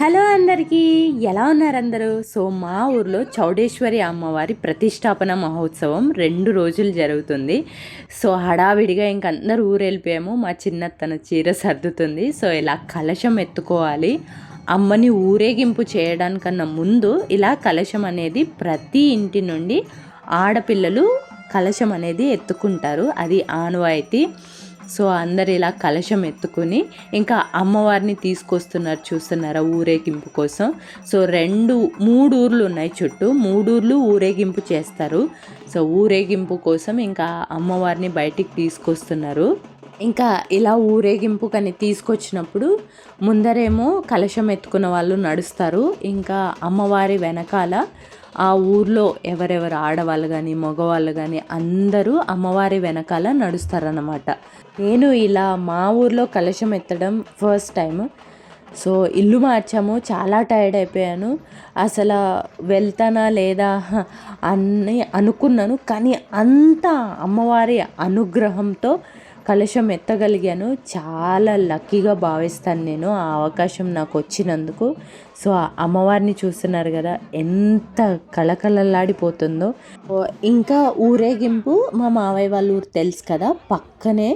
Hello అందరికీ ఎలా ఉన్నారు అందరూ సో మా ఊర్లో చౌడేశ్వరి అమ్మవారి ప్రతిష్టాపన మహోత్సవం రెండు రోజులు జరుగుతుంది. సో హడావిడిగా ఇంక ఊరు వెళ్ళిపోయాము మా చిన్న తన చీర సర్దుతుంది. సో ఇలా కలశం ఎత్తుకోవాలి. అమ్మని ఊరేగింపు చేయడానికన్నా ముందు ఇలా కలశం అనేది ప్రతి ఇంటి నుండి ఆడపిల్లలు కలశం అనేది ఎత్తుకుంటారు. అది ఆనవాయితీ. సో అందరు ఇలా కలశం ఎత్తుకుని ఇంకా అమ్మవారిని తీసుకొస్తున్నారు చూస్తున్నారా ఊరేగింపు కోసం. సో రెండు మూడు ఊర్లు ఉన్నాయి చుట్టూ. మూడు ఊర్లు ఊరేగింపు చేస్తారు. సో ఊరేగింపు కోసం ఇంకా అమ్మవారిని బయటికి తీసుకొస్తున్నారు. ఇంకా ఇలా ఊరేగింపు కానీ తీసుకొచ్చినప్పుడు ముందరేమో కలశం ఎత్తుకున్న వాళ్ళు నడుస్తారు. ఇంకా అమ్మవారి వెనకాల ఆ ఊర్లో ఎవరెవరు ఆడవాళ్ళు కానీ మగవాళ్ళు కానీ అందరూ అమ్మవారి వెనకాల నడుస్తారన్నమాట. నేను ఇలా మా ఊర్లో కలశం ఎత్తడం ఫస్ట్ టైం సో ఇల్లు మార్చాము చాలా టైర్డ్ అయిపోయాను. అసలు వెళ్తానా లేదా అని అనుకున్నాను. కానీ అంత అమ్మవారి అనుగ్రహంతో కలశం ఎత్తగలిగాను. చాలా లక్కీగా భావిస్తాను నేను ఆ అవకాశం నాకు వచ్చినందుకు. సో ఆ అమ్మవారిని చూస్తున్నారు కదా ఎంత కళకళలాడిపోతుందో. ఇంకా ఊరేగింపు మా మావయ్య వాళ్ళ ఊరు తెలుసు కదా పక్కనే.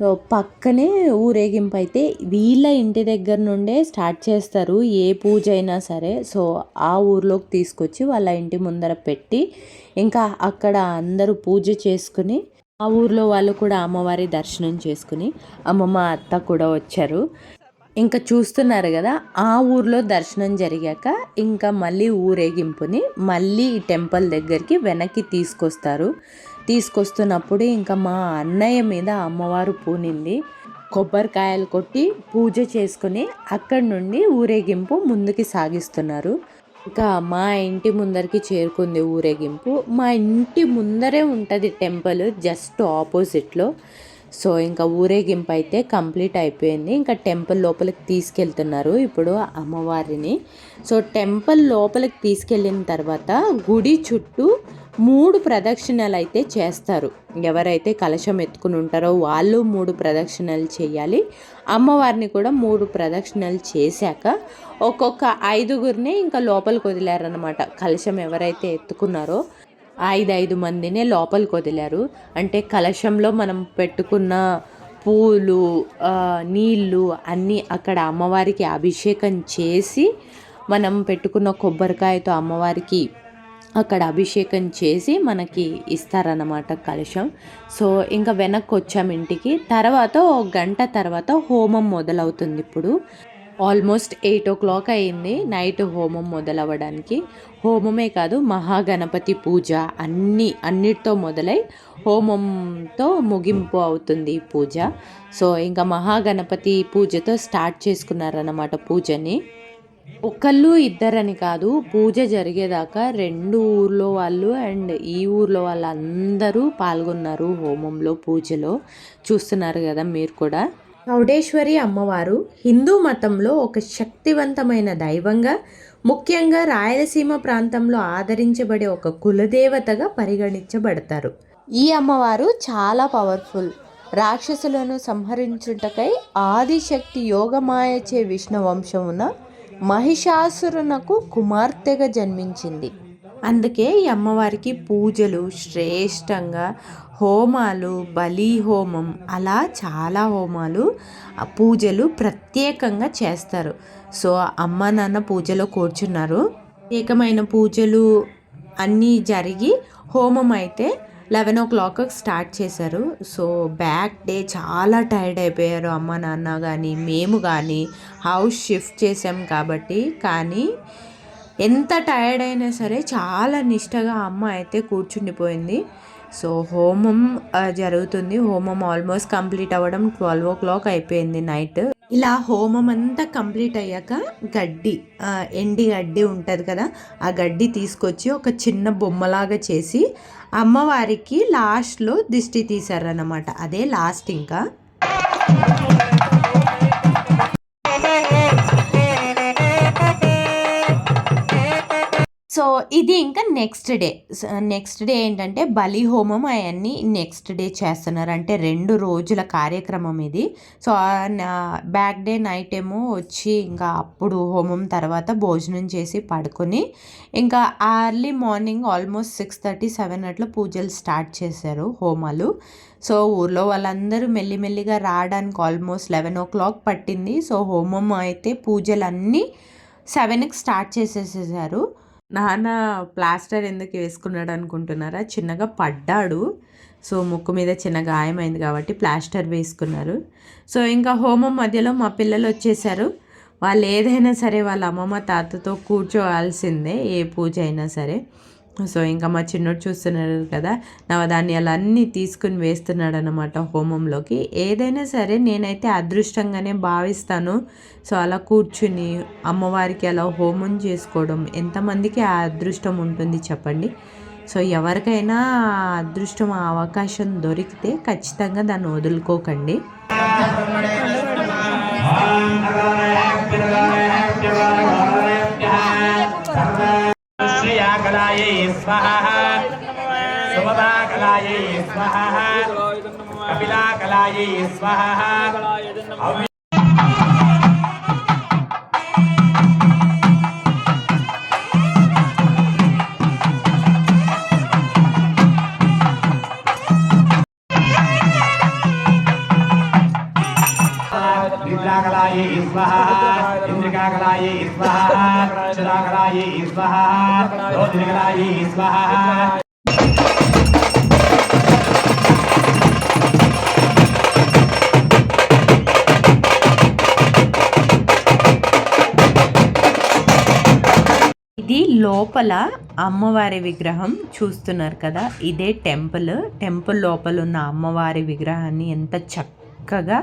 సో పక్కనే ఊరేగింపు అయితే వీళ్ళ ఇంటి దగ్గర నుండే స్టార్ట్ చేస్తారు ఏ పూజ అయినా సరే. సో ఆ ఊర్లోకి తీసుకొచ్చి వాళ్ళ ఇంటి ముందర పెట్టి ఇంకా అక్కడ అందరూ పూజ చేసుకుని ఆ ఊర్లో వాళ్ళు కూడా అమ్మవారి దర్శనం చేసుకుని అమ్మమ్మ అత్త కూడా వచ్చారు. ఇంకా చూస్తున్నారు కదా ఆ ఊర్లో దర్శనం జరిగాక ఇంకా మళ్ళీ ఊరేగింపుని మళ్ళీ ఈ టెంపుల్ దగ్గరికి వెనక్కి తీసుకొస్తారు. తీసుకొస్తున్నప్పుడు ఇంకా మా అన్నయ్య మీద అమ్మవారు పూనింది. కొబ్బరికాయలు కొట్టి పూజ చేసుకుని అక్కడి నుండి ఊరేగింపు ముందుకి సాగిస్తున్నారు. ఇంకా మా ఇంటి ముందరికి చేరుకుంది ఊరేగింపు. మా ఇంటి ముందరే ఉంటుంది టెంపుల్ జస్ట్ ఆపోజిట్లో. సో ఇంకా ఊరేగింపు అయితే కంప్లీట్ అయిపోయింది. ఇంకా టెంపుల్ లోపలికి తీసుకెళ్తున్నారు ఇప్పుడు అమ్మవారిని. సో టెంపుల్ లోపలికి తీసుకెళ్ళిన తర్వాత గుడి చుట్టూ మూడు ప్రదక్షిణలు అయితే చేస్తారు. ఎవరైతే కలశం ఎత్తుకుని ఉంటారో వాళ్ళు మూడు ప్రదక్షిణలు చేయాలి. అమ్మవారిని కూడా మూడు ప్రదక్షిణలు చేశాక ఒక్కొక్క ఐదుగురిని ఇంకా లోపలికి వదిలారనమాట కలశం ఎవరైతే ఎత్తుకున్నారో ఐదు ఐదు మందినే లోపలికి వదిలారు. అంటే కలశంలో మనం పెట్టుకున్న పూలు నీళ్ళు అన్నీ అక్కడ అమ్మవారికి అభిషేకం చేసి మనం పెట్టుకున్న కొబ్బరికాయతో అమ్మవారికి అక్కడ అభిషేకం చేసి మనకి ఇస్తారన్నమాట కలశం సో ఇంకా వెనక్కి వచ్చాం ఇంటికి. తర్వాత ఒక గంట తర్వాత హోమం మొదలవుతుంది ఇప్పుడు. ఆల్మోస్ట్ ఎయిట్ ఓ క్లాక్ అయింది నైట్ హోమం మొదలవ్వడానికి. హోమమే కాదు మహాగణపతి పూజ అన్ని అన్నిటితో మొదలై హోమంతో ముగింపు అవుతుంది ఈ పూజ. సో ఇంకా మహాగణపతి పూజతో స్టార్ట్ చేసుకున్నారన్నమాట పూజని. ఒకళ్ళు ఇద్దరని కాదు పూజ జరిగేదాకా రెండు ఊర్లో వాళ్ళు అండ్ ఈ ఊర్లో వాళ్ళందరూ పాల్గొన్నారు హోమంలో పూజలో. చూస్తున్నారు కదా మీరు కూడా. చౌడేశ్వరి అమ్మవారు హిందూ మతంలో ఒక శక్తివంతమైన దైవంగా ముఖ్యంగా రాయలసీమ ప్రాంతంలో ఆదరించబడే ఒక కులదేవతగా పరిగణించబడతారు. ఈ అమ్మవారు చాలా పవర్ఫుల్. రాక్షసులను సంహరించుటకై ఆదిశక్తి యోగమాయచే విష్ణు వంశమున మహిషాసురునకు కుమార్తెగా జన్మించింది. అందుకే ఈ అమ్మవారికి పూజలు శ్రేష్టంగా హోమాలు బలి హోమం అలా చాలా హోమాలు పూజలు ప్రత్యేకంగా చేస్తారు. సో అమ్మ నాన్న పూజలో కూర్చున్నారు. ప్రత్యేకమైన పూజలు అన్నీ జరిగి హోమం అయితే లెవెన్ ఓ క్లాక్ స్టార్ట్ చేశారు. సో బ్యాక్ డే చాలా టైర్డ్ అయిపోయారు అమ్మ నాన్న కానీ మేము కానీ హౌస్ షిఫ్ట్ చేసాం కాబట్టి. కానీ ఎంత టైర్డ్ అయినా సరే చాలా నిష్టగా అమ్మ అయితే కూర్చుండిపోయింది. సో హోమం జరుగుతుంది. హోమం ఆల్మోస్ట్ కంప్లీట్ అవ్వడం ట్వెల్వ్ ఓ క్లాక్ అయిపోయింది నైట్. ఇలా హోమం అంతా కంప్లీట్ అయ్యాక గడ్డి ఎండి గడ్డి ఉంటుంది కదా ఆ గడ్డి తీసుకొచ్చి ఒక చిన్న బొమ్మలాగా చేసి అమ్మవారికి లాస్ట్లో దిష్టి తీశారన్నమాట. అదే లాస్ట్ ఇంకా. సో ఇది ఇంకా నెక్స్ట్ డే నెక్స్ట్ డే ఏంటంటే బలి హోమం అవన్నీ నెక్స్ట్ డే చేస్తున్నారు. అంటే రెండు రోజుల కార్యక్రమం ఇది. సో బ్యాక్ డే నైట్ ఏమో వచ్చి ఇంకా అప్పుడు హోమం తర్వాత భోజనం చేసి పడుకొని ఇంకా early morning almost six thirty seven అట్లా పూజలు స్టార్ట్ చేశారు హోమాలు. సో ఊర్లో వాళ్ళందరూ మెల్లిమెల్లిగా రావడానికి ఆల్మోస్ట్ లెవెన్ ఓ క్లాక్ పట్టింది. సో హోమం అయితే పూజలన్నీ సెవెన్కి స్టార్ట్ చేసేసేసారు. నాన్న ప్లాస్టర్ ఎందుకు వేసుకున్నాడు అనుకుంటున్నారా? చిన్నగా పడ్డాడు. సో ముక్కు మీద చిన్న గాయమైంది కాబట్టి ప్లాస్టర్ వేసుకున్నారు. సో ఇంకా హోమం మధ్యలో మా పిల్లలు వచ్చేసారు. వాళ్ళు ఏదైనా సరే వాళ్ళ అమ్మమ్మ తాతతో కూర్చోవాల్సిందే ఏ పూజ అయినా సరే. సో ఇంకా మా చిన్నోడు చూస్తున్నారు కదా. నవధాన్యాలు అన్నీ తీసుకుని వేస్తున్నాడు అనమాట హోమంలోకి. ఏదైనా సరే నేనైతే అదృష్టంగానే భావిస్తాను. సో అలా కూర్చుని అమ్మవారికి అలా హోమం చేసుకోవడం ఎంతమందికి ఆ అదృష్టం ఉంటుంది చెప్పండి. సో ఎవరికైనా అదృష్టం ఆ అవకాశం దొరికితే ఖచ్చితంగా దాన్ని వదులుకోకండి. శుభకళాయై స్వాహ. శుభదాకళాయై స్వాహ. కపిలాకళాయై స్వాహ. कलायै स्वाहा कपिला कलायै स्वाहा निद्राकलायै स्वाहा इन्द्रिकाकलायै स्वाहा क्षुराकलायै स्वाहा रोधिकलायै स्वाहा ఇది లోపల అమ్మవారి విగ్రహం చూస్తున్నారు కదా ఇదే టెంపుల్ టెంపుల్ లోపల ఉన్న అమ్మవారి విగ్రహాన్ని ఎంత చక్కగా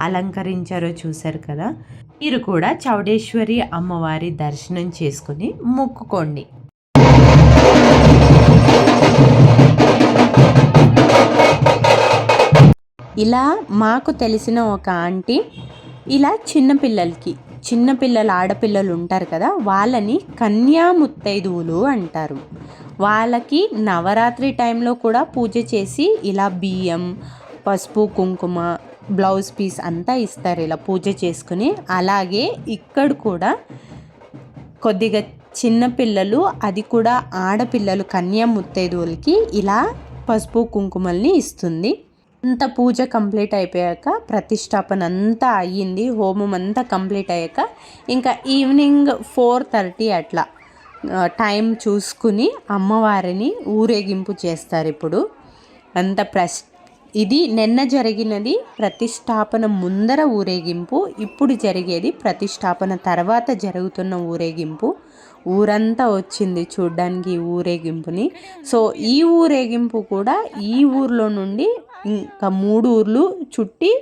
అలంకరించారో చూశారు కదా? మీరు కూడా చౌడేశ్వరి అమ్మవారి దర్శనం చేసుకుని మొక్కుకోండి. ఇలా మాకు తెలిసిన ఒక ఆంటీ ఇలా చిన్నపిల్లలకి చిన్నపిల్లలు ఆడపిల్లలు ఉంటారు కదా వాళ్ళని కన్యా ముత్తైదువులు అంటారు. వాళ్ళకి నవరాత్రి టైంలో కూడా పూజ చేసి ఇలా బియ్యం పసుపు కుంకుమ బ్లౌజ్ పీస్ అంతా ఇస్తారు ఇలా పూజ చేసుకుని. అలాగే ఇక్కడ కూడా కొద్దిగా చిన్నపిల్లలు అది కూడా ఆడపిల్లలు కన్యా ముత్తైదువులకి ఇలా పసుపు కుంకుమల్ని ఇస్తుంది. అంత పూజ కంప్లీట్ అయిపోయాక ప్రతిష్టాపన అంతా అయ్యింది హోమం అంతా కంప్లీట్ అయ్యాక ఇంకా ఈవినింగ్ ఫోర్ థర్టీ అట్లా టైం చూసుకుని అమ్మవారిని ఊరేగింపు చేస్తారు ఇప్పుడు. అంత ప్రస్ ఇది నిన్న జరిగినది ప్రతిష్టాపన ముందర ఊరేగింపు ఇప్పుడు జరిగేది ప్రతిష్టాపన తర్వాత జరుగుతున్న ఊరేగింపు. ఊరంతా వచ్చింది చూడ్డానికి ఈ ఊరేగింపుని. సో ఈ ఊరేగింపు కూడా ఈ ఊర్లో నుండి ఇంకా మూడు ఊర్లు చుట్టి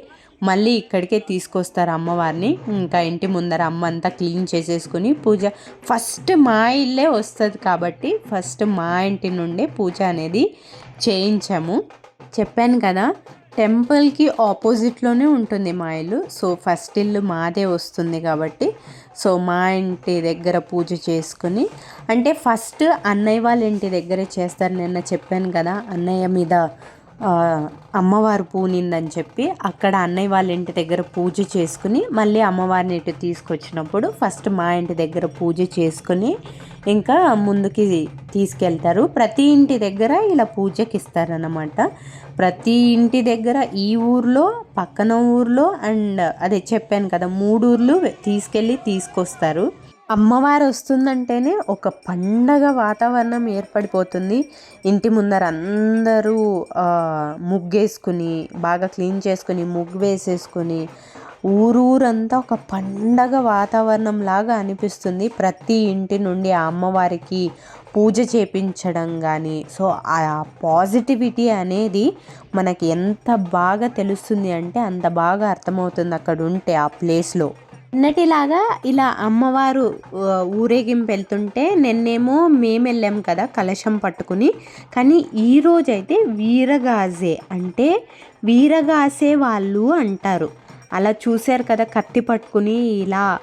మళ్ళీ ఇక్కడికే తీసుకొస్తారు అమ్మవారిని. ఇంకా ఇంటి ముందర అమ్మ అంతా క్లీన్ చేసేసుకుని పూజ. ఫస్ట్ మా ఇల్లే వస్తుంది కాబట్టి ఫస్ట్ మా ఇంటి నుండే పూజ అనేది చేయించాము. చెప్పాను కదా టెంపుల్కి ఆపోజిట్లోనే ఉంటుంది మా ఇల్లు సో ఫస్ట్ ఇల్లు మాదే వస్తుంది కాబట్టి సో మా ఇంటి దగ్గర పూజ చేసుకుని అంటే ఫస్ట్ అన్నయ్య వాళ్ళ ఇంటి దగ్గరే చేస్తారు. నిన్న చెప్పాను కదా అన్నయ్య మీద అమ్మవారు పూనిందని చెప్పి అక్కడ అన్నయ్య వాళ్ళ ఇంటి దగ్గర పూజ చేసుకుని మళ్ళీ అమ్మవారిని ఇటు తీసుకొచ్చినప్పుడు ఫస్ట్ మా ఇంటి దగ్గర పూజ చేసుకుని ఇంకా ముందుకి తీసుకెళ్తారు. ప్రతి ఇంటి దగ్గర ఇలా పూజకి ఇస్తారన్నమాట. ప్రతి ఇంటి దగ్గర ఈ ఊర్లో పక్కన ఊర్లో అండ్ అదే చెప్పాను కదా మూడు ఊర్లు తీసుకెళ్ళి తీసుకొస్తారు. అమ్మవారు వస్తుందంటేనే ఒక పండగ వాతావరణం ఏర్పడిపోతుంది. ఇంటి ముందర అందరూ ముగ్గేసుకుని బాగా క్లీన్ చేసుకుని ముగ్గు వేసేసుకుని ఊరూరంతా ఒక పండగ వాతావరణం లాగా అనిపిస్తుంది ప్రతి ఇంటి నుండి ఆ అమ్మవారికి పూజ చేపించడం కానీ సో ఆ పాజిటివిటీ అనేది మనకి ఎంత బాగా తెలుస్తుంది అంటే అంత బాగా అర్థమవుతుంది అక్కడ ఉంటే ఆ ప్లేస్లో. నిన్నటిలాగా ఇలా అమ్మవారు ఊరేగింపు వెళ్తుంటే నిన్నేమో మేము వెళ్ళాం కదా కలశం పట్టుకుని. కానీ ఈ రోజైతే వీరగాజే అంటే వీరగాసే వాళ్ళు అంటారు. అలా చూశారు కదా కత్తి పట్టుకుని ఇలా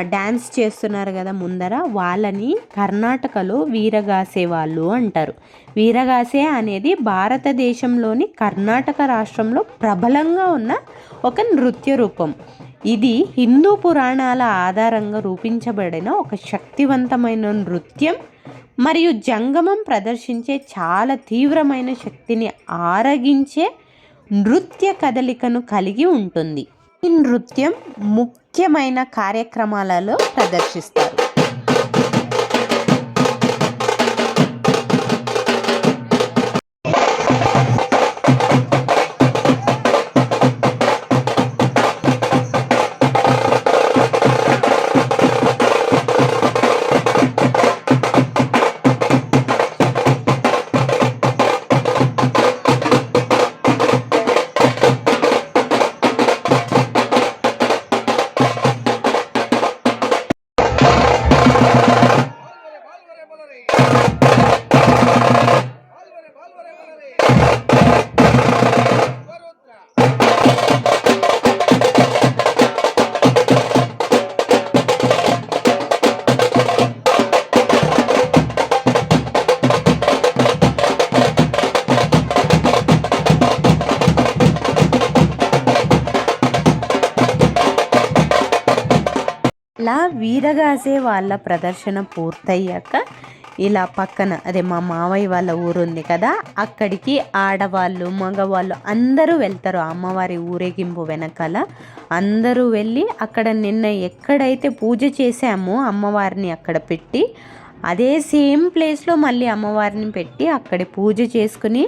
డ్యాన్స్ చేస్తున్నారు కదా ముందర వాళ్ళని కర్ణాటకలో వీరగాసే వాళ్ళు అంటారు. వీరగాసే అనేది భారతదేశంలోని కర్ణాటక రాష్ట్రంలో ప్రబలంగా ఉన్న ఒక నృత్య రూపం. ఇది హిందూ పురాణాల ఆధారంగా రూపించబడిన ఒక శక్తివంతమైన నృత్యం మరియు జంగమం ప్రదర్శించే చాలా తీవ్రమైన శక్తిని ఆరగించే నృత్య కదలికను కలిగి ఉంటుంది. నృత్యం ముఖ్యమైన కార్యక్రమాలలో ప్రదర్శిస్తారు. ఇలా వీరగాసే వాళ్ళ ప్రదర్శన పూర్తయ్యాక ఇలా పక్కన అదే మా మావయ్య వాళ్ళ ఊరు ఉంది కదా అక్కడికి ఆడవాళ్ళు మగవాళ్ళు అందరూ వెళ్తారు అమ్మవారి ఊరేగింపు వెనకాల. అందరూ వెళ్ళి అక్కడ నిన్న ఎక్కడైతే పూజ చేశామో అమ్మవారిని అక్కడ పెట్టి అదే సేమ్ ప్లేస్లో మళ్ళీ అమ్మవారిని పెట్టి అక్కడ పూజ చేసుకుని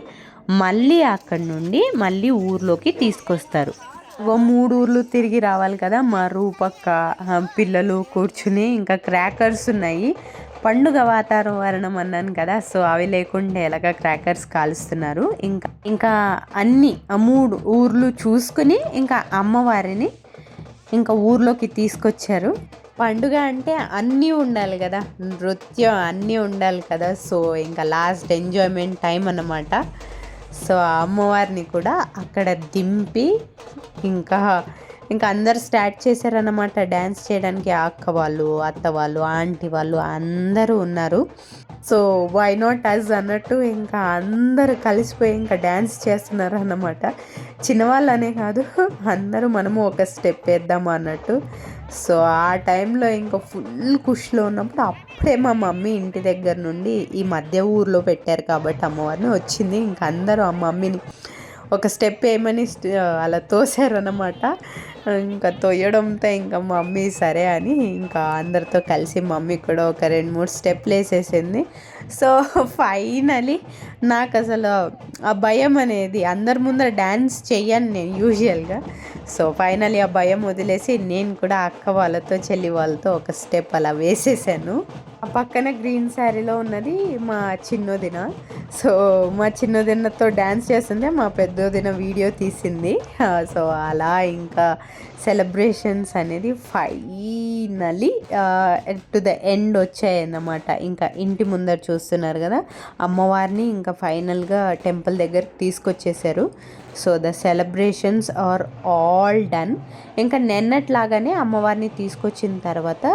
మళ్ళీ అక్కడి నుండి మళ్ళీ ఊర్లోకి తీసుకొస్తారు. మూడు ఊర్లు తిరిగి రావాలి కదా. మా రూపక్క పిల్లలు కూర్చుని ఇంకా క్రాకర్స్ ఉన్నాయి. పండుగ వాతావరణం అన్నాను కదా సో అవి లేకుండా ఎలాగ క్రాకర్స్ కాలుస్తున్నారు. ఇంకా ఇంకా అన్ని మూడు ఊర్లు చూసుకుని ఇంకా అమ్మవారిని ఇంకా ఊర్లోకి తీసుకొచ్చారు. పండుగ అంటే అన్నీ ఉండాలి కదా నృత్యం అన్నీ ఉండాలి కదా. సో ఇంకా లాస్ట్ ఎంజాయ్మెంట్ టైం అన్నమాట. సో ఆ అమ్మవారిని కూడా అక్కడ దింపి ఇంకా ఇంకా అందరు స్టార్ట్ చేశారన్నమాట డ్యాన్స్ చేయడానికి. అక్క వాళ్ళు అత్త వాళ్ళు ఆంటీ వాళ్ళు అందరూ ఉన్నారు. సో వై నాట్ అస్ అన్నట్టు ఇంకా అందరూ కలిసిపోయి ఇంకా డ్యాన్స్ చేస్తున్నారు అన్నమాట చిన్నవాళ్ళనే కాదు అందరూ మనము ఒక స్టెప్ వేద్దాము అన్నట్టు. సో ఆ టైంలో ఇంకా ఫుల్ ఖుషిలో ఉన్నప్పుడు అప్పుడే మా మమ్మీ ఇంటి దగ్గర నుండి ఈ మధ్య ఊర్లో పెట్టారు కాబట్టి అమ్మవారిని వచ్చింది. ఇంకా అందరూ ఆ మమ్మీని ఒక స్టెప్ వేయమని అలా తోసారు అన్నమాట ఇంకా తోయడంతో ఇంకా మమ్మీ సరే అని ఇంకా అందరితో కలిసి మమ్మీ కూడా ఒక రెండు మూడు స్టెప్లు వేసేసింది. సో ఫైనలీ నాకు అసలు ఆ భయం అనేది అందరి ముందర డ్యాన్స్ చెయ్యను నేను యూజువల్గా సో ఫైనలీ ఆ భయం వదిలేసి నేను కూడా అక్క వాళ్ళతో చెల్లి వాళ్ళతో ఒక స్టెప్ అలా వేసేసాను. ఆ పక్కన గ్రీన్ శారీలో ఉన్నది మా చిన్నోదిన. సో మా చిన్నోదినతో డ్యాన్స్ చేస్తుంటే మా పెద్దోదిన వీడియో తీసింది. సో అలా ఇంకా సెలబ్రేషన్స్ అనేది ఫైనలీ టు ద ఎండ్ వచ్చాయన్నమాట. ఇంకా ఇంటి ముందర చూ చూస్తున్నారు కదా. అమ్మవారిని ఇంకా ఫైనల్గా టెంపుల్ దగ్గరికి తీసుకొచ్చేసారు. So the celebrations are all done. ఇంకా నిన్నట్లాగానే అమ్మవారిని తీసుకొచ్చిన తర్వాత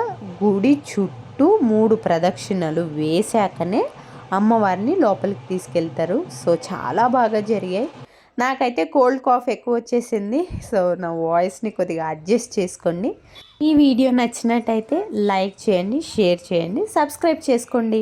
గుడి చుట్టూ మూడు ప్రదక్షిణలు వేశాకనే అమ్మవారిని లోపలికి తీసుకెళ్తారు. సో చాలా బాగా జరిగాయి. నాకైతే కోల్డ్ కాఫ్ ఎక్కువ వచ్చేసింది. సో నా వాయిస్ని కొద్దిగా అడ్జస్ట్ చేసుకోండి. ఈ వీడియో నచ్చినట్టయితే లైక్ చేయండి షేర్ చేయండి సబ్స్క్రైబ్ చేసుకోండి.